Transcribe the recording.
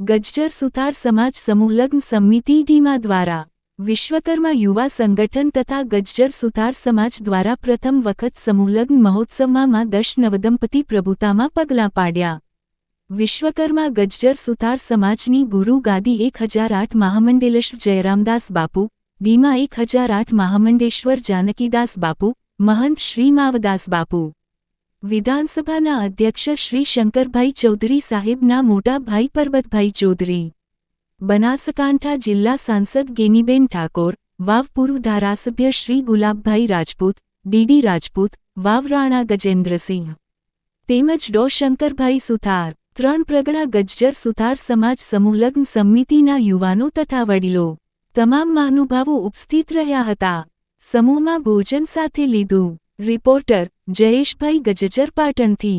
ગજ્જર સુથાર સમાજ સમૂહલગ્ન સમિતિ ઢીમા દ્વારા વિશ્વકર્મા યુવા સંગઠન તથા ગજ્જર સુથાર સમાજ દ્વારા પ્રથમ વખત સમૂહલગ્ન મહોત્સવમાં દશ નવદંપતિ પ્રભુતામાં પગલાં પાડ્યા. વિશ્વકર્મા ગજ્જર સુથાર સમાજની ગુરુ ગાદી એક હજાર આઠ મહામંડલેશ્વર જયરામદાસ બાપુ, ડીમા એક હજાર આઠ મહામંડેશ્વર જાનકીદાસ બાપુ, મહંત શ્રી માવદાસ બાપુ. વિધાનસભાના અધ્યક્ષ શ્રી શંકરભાઈ ચૌધરી સાહેબના મોટા ભાઈ પરબતભાઈ ચૌધરી, બનાસકાંઠા જિલ્લા સાંસદ ગેનીબેન ઠાકોર વાવ પૂર્વ ધારાસભ્ય શ્રી ગુલાબભાઈ રાજપૂત, ડીડી રાજપૂત વાવ રાણા ગજેન્દ્રસિંહ તેમજ ડો શંકરભાઈ સુથાર, ત્રણ પ્રગણા ગજ્જર સુથાર સમાજ સમૂહલગ્ન સમિતિના યુવાનો તથા વડીલો તમામ મહાનુભાવો ઉપસ્થિત રહ્યા હતા. સમૂહમાં ભોજન સાથે લીધું. રિપોર્ટર જયેશભાઈ ગજજર પાટણથી